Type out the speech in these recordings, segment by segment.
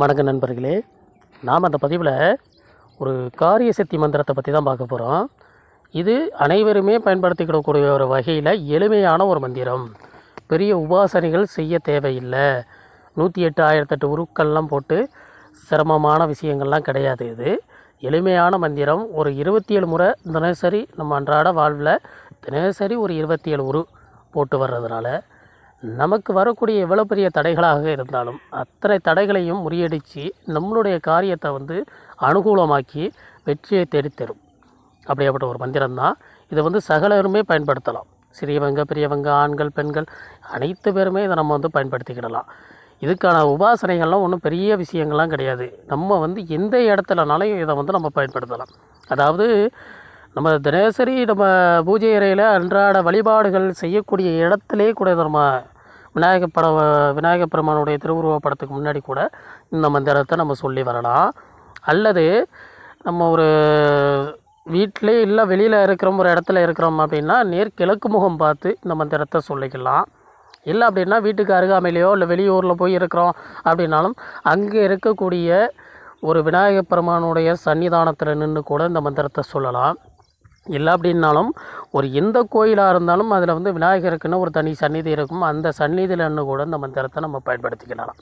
வணக்க நண்பர்களே. நாம் அந்த பதிவில் ஒரு காரிய சக்தி மந்திரத்தை பற்றி தான் பார்க்க போகிறோம் இது அனைவருமே பயன்படுத்திக்கிடக்கூடிய ஒரு வகையில் எளிமையான ஒரு மந்திரம். பெரிய உபாசனைகள் செய்ய தேவையில்லை. நூற்றி எட்டு ஆயிரத்தெட்டு உருக்கள்லாம் போட்டு சிரமமான விஷயங்கள்லாம் கிடையாது இது. எளிமையான மந்திரம். ஒரு இருபத்தி ஏழு முறை தினசரி நம்ம அன்றாட வாழ்வில் தினசரி ஒரு இருபத்தி ஏழு உரு போட்டு வர்றதுனால நமக்கு வரக்கூடிய எவ்வளோ பெரிய தடைகளாக இருந்தாலும் அத்தனை தடைகளையும் முறியடித்து நம்மளுடைய காரியத்தை வந்து அனுகூலமாக்கி வெற்றியை தேடித்தரும். அப்படியாப்பட்ட ஒரு மந்திரம் தான் இதை வந்து சகலருமே பயன்படுத்தலாம். சிறியவங்க பெரியவங்க ஆண்கள் பெண்கள் அனைத்து பேருமே இதை நம்ம வந்து பயன்படுத்திக்கிடலாம். இதுக்கான உபாசனைகள்லாம் ஒன்றும் பெரிய விஷயங்கள்லாம் கிடையாது. நம்ம வந்து எந்த இடத்துலனாலையும் இதை வந்து நம்ம பயன்படுத்தலாம். அதாவது நம்ம தினசரி நம்ம பூஜை அறையில் அன்றாட வழிபாடுகள் செய்யக்கூடிய இடத்துலே கூட நம்ம விநாயகர் படம் விநாயகர் பெருமானுடைய திருவுருவ படத்துக்கு முன்னாடி கூட இந்த மந்திரத்தை நம்ம சொல்லி வரலாம். அல்லது நம்ம ஒரு வீட்டிலே இல்லை வெளியில் இருக்கிறோம் ஒரு இடத்துல இருக்கிறோம் அப்படின்னா நேர் கிழக்கு முகம் பார்த்து இந்த மந்திரத்தை சொல்லிக்கலாம். இல்லை அப்படின்னா வீட்டுக்கு அருகாமையிலையோ இல்லை வெளியூரில் போய் இருக்கிறோம் அப்படின்னாலும் அங்கே இருக்கக்கூடிய ஒரு விநாயகர் பெருமானுடைய சன்னிதானத்தில் நின்று கூட இந்த மந்திரத்தை சொல்லலாம். இல்லை அப்படின்னாலும் ஒரு எந்த கோயிலாக இருந்தாலும் அதில் வந்து விநாயகருக்குன்னு ஒரு தனி சந்நிதி இருக்கும். அந்த சந்நிதியில் கூட இந்த மந்திரத்தை நம்ம பயன்படுத்திக்கலாம்.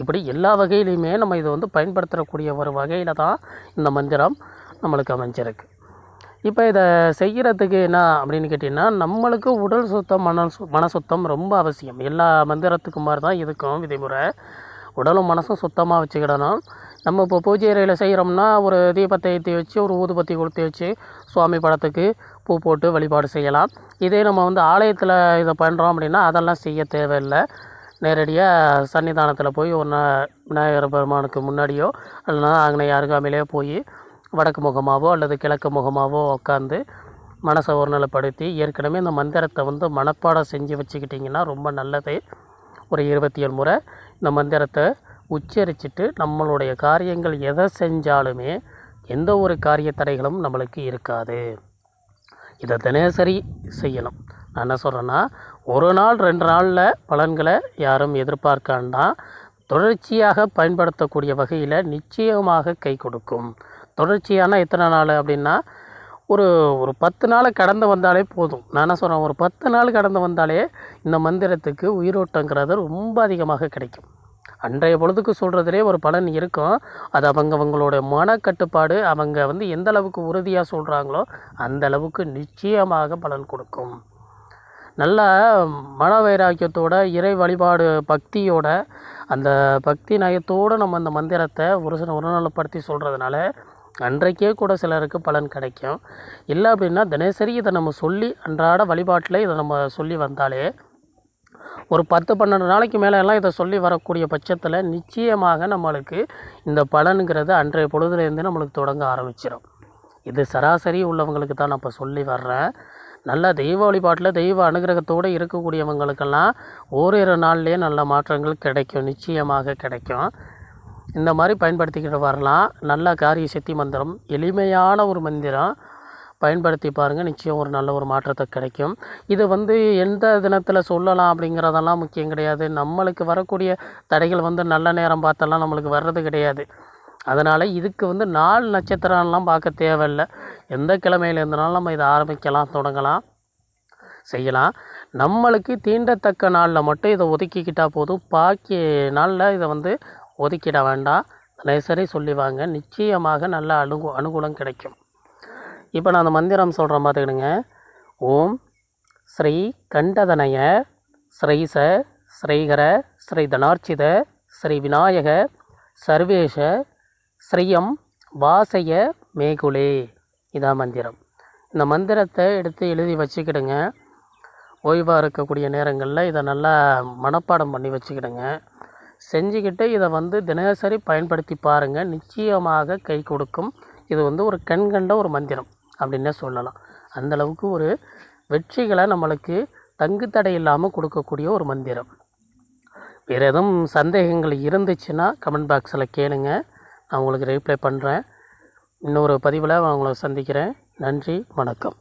இப்படி எல்லா வகையிலையுமே நம்ம இதை வந்து பயன்படுத்தக்கூடிய ஒரு வகையில் தான் இந்த மந்திரம் நம்மளுக்கு அமைஞ்சிருக்கு. இப்போ இதை செய்கிறதுக்கு என்ன அப்படின்னு கேட்டிங்கன்னா நம்மளுக்கு உடல் சுத்தம் மன சு மன சுத்தம் ரொம்ப அவசியம். எல்லா மந்திரத்துக்கு மாதிரி தான் இதுக்கும் விதிமுறை. உடலும் மனசும் சுத்தமாக வச்சுக்கிடணும். நம்ம இப்போ பூஜை அறையில் செய்கிறோம்னா ஒரு தீபத்தை ஏற்றி வச்சு ஒரு ஊதுபத்தி கொளுத்தி வச்சு சுவாமி படத்துக்கு பூ போட்டு வழிபாடு செய்யலாம். இதே நம்ம வந்து ஆலயத்தில் இதை பண்ணுறோம் அப்படின்னா அதெல்லாம் செய்ய தேவையில்லை. நேரடியாக சன்னிதானத்தில் போய் ஒன்று விநாயகர் பெருமானுக்கு முன்னாடியோ இல்லைனா அங்கே அருகாமையிலே போய் வடக்கு முகமாவோ அல்லது கிழக்கு முகமாகவோ உட்காந்து மனசை ஒருநிலைப்படுத்தி ஏற்கனவே இந்த மந்திரத்தை வந்து மனப்பாடம் செஞ்சு வச்சுக்கிட்டிங்கன்னா ரொம்ப நல்லது. ஒரு இருபத்தி ஏழு முறை இந்த மந்திரத்தை உச்சரிச்சுட்டு நம்மளுடைய காரியங்கள் எதை செஞ்சாலுமே எந்த ஒரு காரிய தடைகளும் நம்மளுக்கு இருக்காது. இதை தினசரி செய்யணும். நான் என்ன சொல்கிறேன்னா ஒரு நாள் ரெண்டு நாளில் பலன்களை யாரும் எதிர்பார்க்காண்டா தொடர்ச்சியாக பயன்படுத்தக்கூடிய வகையில் நிச்சயமாக கை கொடுக்கும். தொடர்ச்சியான எத்தனை நாள் அப்படின்னா ஒரு ஒரு பத்து நாள் கடந்து வந்தாலே போதும். நான் என்ன சொல்கிறேன் ஒரு பத்து நாள் கடந்து வந்தாலே இந்த மந்திரத்துக்கு உயிரோட்டங்கிறது ரொம்ப அதிகமாக கிடைக்கும். அன்றைய பொழுதுக்கு சொல்கிறதுலே ஒரு பலன் இருக்கும். அது அவங்க அவங்களோட மனக்கட்டுப்பாடு அவங்க வந்து எந்த அளவுக்கு உறுதியாக சொல்கிறாங்களோ அந்த அளவுக்கு நிச்சயமாக பலன் கொடுக்கும். நல்ல மன வைராக்கியத்தோட இறை வழிபாடு பக்தியோட அந்த பக்தி நயத்தோடு நம்ம அந்த மந்திரத்தை ஒரு சில உடல்நலப்படுத்தி சொல்கிறதுனால அன்றைக்கே கூட சிலருக்கு பலன் கிடைக்கும். இல்லை அப்படின்னா தினசரி இதை நம்ம சொல்லி அன்றாட வழிபாட்டில் இதை நம்ம சொல்லி வந்தாலே ஒரு பத்து பன்னெண்டு நாளைக்கு மேலே எல்லாம் இதை சொல்லி வரக்கூடிய பட்சத்தில் நிச்சயமாக நம்மளுக்கு இந்த பலனுங்கிறது அன்றைய பொழுதுலேருந்து நம்மளுக்கு தொடங்க ஆரம்பிச்சிடும் இது சராசரி உள்ளவங்களுக்கு தான் நான் இப்போ சொல்லி வர்றேன். நல்ல தெய்வ வழிபாட்டில் தெய்வ அனுகிரகத்தோடு இருக்கக்கூடியவங்களுக்கெல்லாம் ஓரிரு நாள்லேயே நல்ல மாற்றங்கள் கிடைக்கும் நிச்சயமாக கிடைக்கும். இந்த மாதிரி பயன்படுத்திக்கிட்டு வரலாம். நல்ல காரிய சக்தி மந்திரம் எளிமையான ஒரு மந்திரம் பயன்படுத்தி பாருங்கள் நிச்சயம் ஒரு நல்ல ஒரு மாற்றத்தை கிடைக்கும். இது வந்து எந்த தினத்தில் சொல்லலாம் அப்படிங்கிறதெல்லாம் முக்கியம் கிடையாது. நம்மளுக்கு வரக்கூடிய தடைகள் வந்து நல்ல நேரம் பார்த்தெல்லாம் நம்மளுக்கு வர்றது கிடையாது. அதனால் இதுக்கு வந்து நாள் நட்சத்திரம்லாம் பார்க்க தேவையில்லை. எந்த கிழமையில இருந்தனாலும் நம்ம இதை ஆரம்பிக்கலாம் தொடங்கலாம் செய்யலாம். நம்மளுக்கு தீண்டத்தக்க நாளில் மட்டும் இதை ஒதுக்கிக்கிட்டால் போதும். பாக்கி நாளில் இதை வந்து ஒதுக்கிட வேண்டாம். தினசரி சொல்லி வாங்க. நிச்சயமாக நல்ல அனுகு அனுகூலம் கிடைக்கும். இப்போ நான் அந்த மந்திரம் சொல்கிறேன் பார்த்துக்கிடுங்க. ஓம் ஸ்ரீ கண்டதனய ஸ்ரீச ஸ்ரீகர ஸ்ரீ தனார்ச்சித ஸ்ரீ விநாயக சர்வேஷ ஸ்ரீயம் வாசைய மேகுலே. இதான் மந்திரம். இந்த மந்திரத்தை எடுத்து எழுதி வச்சுக்கிடுங்க. ஓய்வாக இருக்கக்கூடிய நேரங்களில் இதை நல்லா மனப்பாடம் பண்ணி வச்சுக்கிடுங்க. செஞ்சுக்கிட்டு இதை வந்து தினசரி பயன்படுத்தி பாருங்கள் நிச்சயமாக கை கொடுக்கும். இது வந்து ஒரு கண்கண்ட ஒரு மந்திரம். அப்படின்னே சொல்லலாம். அந்தளவுக்கு ஒரு வெற்றிகளை நம்மளுக்கு தங்கு தடை இல்லாமல் கொடுக்கக்கூடிய ஒரு மந்திரம். வேறு எதுவும் சந்தேகங்கள் இருந்துச்சுன்னா கமெண்ட் பாக்ஸில் கேளுங்க. நான் உங்களுக்கு ரிப்ளை பண்ணுறேன் இன்னொரு பதிவில் நான் உங்களை சந்திக்கிறேன். நன்றி வணக்கம்.